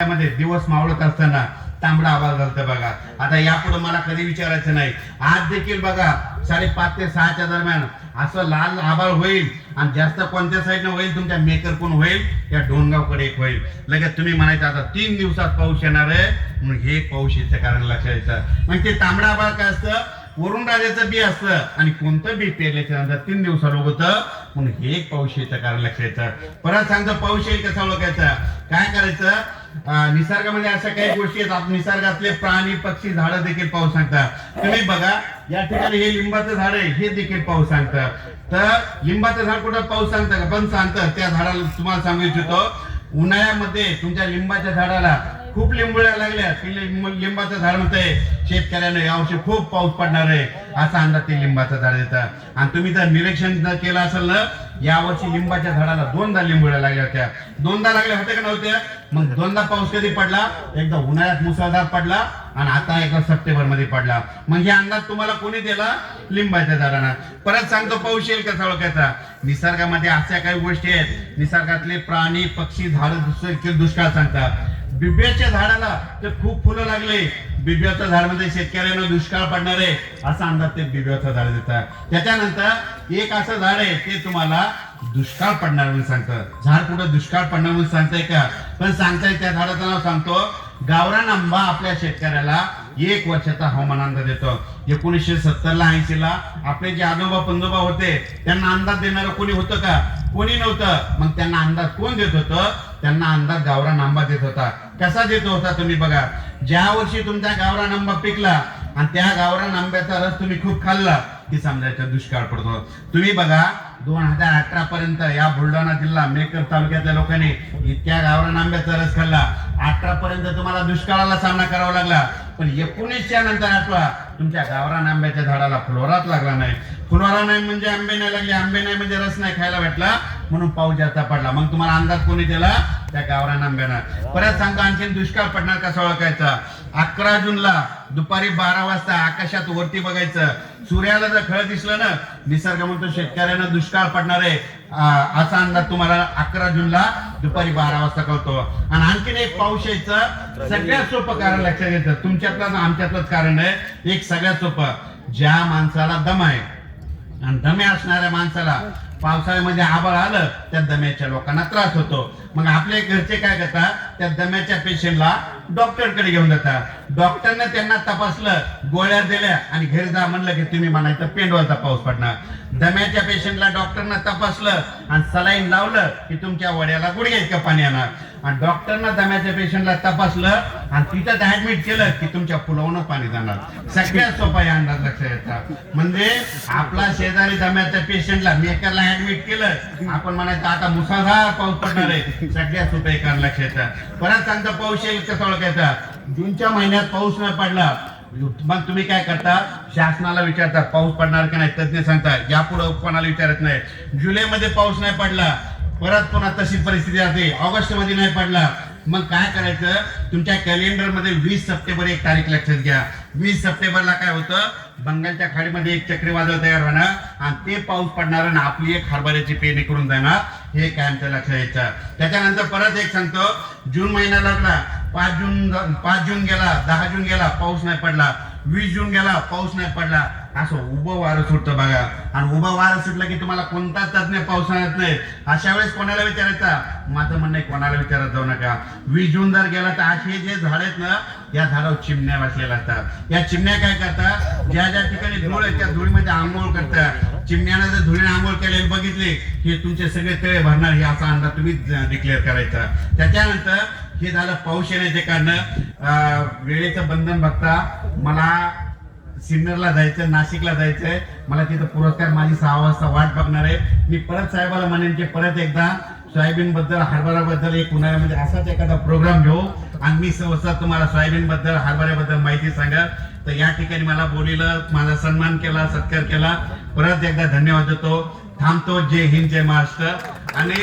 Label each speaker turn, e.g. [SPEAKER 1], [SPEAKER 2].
[SPEAKER 1] मध्ये दिवस मावळत असताना तांबडा आवाज झालता बघा. आता यापुढे मला कधी विचारायचं नाही. आज देखील बघा साडेपाच ते सहाच्या दरम्यान असं लाल आभाळ होईल आणि जास्त कोणत्या साईडनं होईल तुमच्या मेकर कोण होईल या डोंगावकडे एक होईल. लगेच तुम्ही म्हणायचं आता तीन दिवसात पाऊस येणार आहे म्हणून हे पाऊस याचं कारण लक्षात यायचं मग म्हणजे ते तांबडा आभाळ काय असतं? वरुण राजाचं बी असतं आणि कोणतं बी पेरल्याच्या नंतर तीन दिवसाला होतं म्हणून हे एक पाऊस यायचं कारण लक्षात यायचं परत सांगतो पाऊस येईल कसा ओळखायचं? काय करायचं? निसर्गामध्ये अशा काही गोष्टी आहेत. निसर्गातले प्राणी पक्षी झाडं देखील पाऊस सांगतात तुम्ही बघा या ठिकाणी हे लिंबाचं झाड आहे हे देखील पाऊस सांगतं तर लिंबाचं झाड कुठं पाऊस सांगतं का? पण सांगतं त्या झाडाला तुम्हाला सांगू इच्छितो उन्हाळ्यामध्ये तुमच्या लिंबाच्या झाडाला खूप लिंबुळ्या लागल्या. लिंबाचं झाड म्हणते शेतकऱ्याने यावर्षी खूप पाऊस पडणार आहे. असा अंदाज ते लिंबाचं झाड देतं आणि तुम्ही जर निरीक्षण जर केलं असेल ना यावर्षी लिंबाच्या झाडाला दोनदा लिंबुळ्या लागल्या होत्या. दोनदा लागल्या होत्या का नव्हत्या? मग दोनदा पाऊस कधी पडला? एकदा उन्हाळ्यात मुसळधार पडला आणि आता एकदा सप्टेंबरमध्ये पडला. मग हे अंदाज तुम्हाला कोणी दिला? लिंबाच्या झाडांना. परत सांगतो पाऊस येईल कसा ओळखायचा निसर्गामध्ये अशा काही गोष्टी आहेत. निसर्गातले प्राणी पक्षी झाड दुष्काळ सांगतात. बिब्याच्या झाडाला ते खूप फुलं लागले. बिब्याचं झाड म्हणजे शेतकऱ्यांना दुष्काळ पडणार आहे असा अंदाज ते बिब्याचं झाड देतात. त्याच्यानंतर एक असं झाड आहे ते तुम्हाला दुष्काळ पडणार म्हणून सांगतं. झाड कुठं दुष्काळ पडणार म्हणून सांगताय का? पण सांगताय त्या झाडाचं नाव सांगतो गावरान आंबा आपल्या शेतकऱ्याला एक वर्षाचा हवामान अंदाज देतो. एकोणीसशे सत्तर ला ऐंशी ला आपले जे आजोबा पंजोबा होते त्यांना अंदाज देणारं कोणी होतं का? कोणी नव्हतं. मग त्यांना अंदाज कोण देत होतं? त्यांना अंदाज गावरा आंबा देत होता. कसा देत होता तुम्ही बघा. ज्या वर्षी तुमचा गावरान आंबा पिकला आणि त्या गावरान आंब्याचा रस तुम्ही खूप खाल्ला की समजायचा दुष्काळ पडतो. तुम्ही बघा दोन हजार अठरा पर्यंत या बुलढाणा जिल्हा मेकर तालुक्यातल्या लोकांनी इतक्या गावरान आंब्याचा रस खाल्ला. अठरा पर्यंत तुम्हाला दुष्काळाला सामना करावा लागला. पण एकोणीसच्या नंतर आठवा तुमच्या गावरान आंब्याच्या झाडाला फ्लोरात लागला नाही. कुणाला नाही म्हणजे आंबे नाही लागले आंबे नाही म्हणजे रस नाही खायला भेटला म्हणून पाऊस जास्त पडला. मग तुम्हाला अंदाज कोणी दिला? त्या गावरान आंब्याना. परत सांगतो आणखीन दुष्काळ पडणार कसा ओळखायचा? अकरा जूनला दुपारी बारा वाजता आकाशात वरती बघायचं. सूर्याला जर खळ दिसलं ना निसर्ग म्हणतो शेतकऱ्यांना दुष्काळ पडणार आहे. असा अंदाज तुम्हाला अकरा जूनला दुपारी बारा वाजता कळतो. आणि आणखीन एक पाऊस यायचं सगळ्यात सोपं कारण लक्षात येतं. तुमच्यातलं आमच्यातलंच कारण आहे. एक सगळ्यात सोपं ज्या माणसाला दम आहे आणि दमे असणाऱ्या माणसाला पावसाळ्यामध्ये आबळ आलं त्या दम्याच्या लोकांना त्रास होतो. मग आपले घरचे काय करतात? त्या दम्याच्या पेशंटला डॉक्टरकडे घेऊन जातात. डॉक्टरने त्यांना तपासलं गोळ्या दिल्या आणि घरी जा म्हणलं की तुम्ही म्हणायचं पेंडवाचा पाऊस पडणार. दम्याच्या पेशंटला डॉक्टरनं तपासलं आणि सलाईन लावलं की तुमच्या वड्याला गुडघ्या इतकं पाणी येणार. आणि डॉक्टरना दम्याच्या पेशंटला तपासलं आणि तिथं ऍडमिट केलं की तुमच्या पुलावून पाणी जाणार. सगळ्यात सोपा या अंदाज लक्षात येतात म्हणजे आपला शेजारी दम्याच्या पेशंटला मेकरला ऍडमिट केलं. आपण म्हणायचं आता मुसळधार पाऊस पडणार आहे. सगळ्यात सोपं एक कारण लक्षात येतात परत सांगतो पाऊस येईल कसं ओळखायचा जूनच्या महिन्यात पाऊस नाही पडला मग तुम्ही काय करता? शासनाला विचारता पाऊस पडणार की नाही? तज्ञ सांगता यापुढे कोणाला विचारत नाही. जुलैमध्ये पाऊस नाही पडला परत पुन्हा तशी परिस्थिती राहते ऑगस्टमध्ये नाही पडला. मग काय करायचं? तुमच्या कॅलेंडरमध्ये वीस सप्टेंबर एक तारीख लक्षात घ्या. वीस सप्टेंबरला काय होतं? बंगालच्या खाडीमध्ये एक चक्रीवादळ तयार होणार आणि ते पाऊस पडणार आणि आपली एक हरभऱ्याची पेरणी करून जाणार. हे कायमचं लक्षात यायचं. त्याच्यानंतर परत एक सांगतो. जून महिना लागला. पाच जून पाच जून गेला दहा जून गेला पाऊस नाही पडला. वीस जून गेला पाऊस नाही पडला. असं उभं वारं सुटतं बघा. आणि उभं वारं सुटलं की तुम्हाला कोणता तज्ञ पावसाळ्यात नाही. अशा वेळेस कोणाला विचारायचा? माझं म्हणणं कोणाला विचारत जाऊ नका. वीज जून जर गेला तर असे जे झाड आहेत ना या झाडावर चिमण्या बसलेल्या असतात. या चिमण्या काय करतात? ज्या ज्या ठिकाणी धूळ आहे त्या धुळीमध्ये आंघोळ करतात. चिमण्यानं जर धुळीने आंघोळ केलेले बघितले की तुमचे सगळे तळे भरणार हे असा अंदाज तुम्ही डिक्लेअर करायचा. त्याच्यानंतर हे झालं पाऊस येण्याचे कारण. वेळेचं बंधन बघता. मला सिन्नरला जायचं नाशिकला जायचंय. मला तिथं पुरस्कार माझी सहा वाजता वाट बघणार आहे. मी परत साहेबाला म्हणेन की परत एकदा सोयाबीन बद्दल एक उन्हाळ्यामध्ये असाच एखादा प्रोग्राम घेऊ. आणि मी सहसा तुम्हाला सोयाबीन बद्दल हरभऱ्याबद्दल माहिती सांगा तर या ठिकाणी मला बोलिलं माझा सन्मान केला सत्कार केला. परत एकदा धन्यवाद देतो. थांबतो. जय हिंद जय महाराष्ट्र. आणि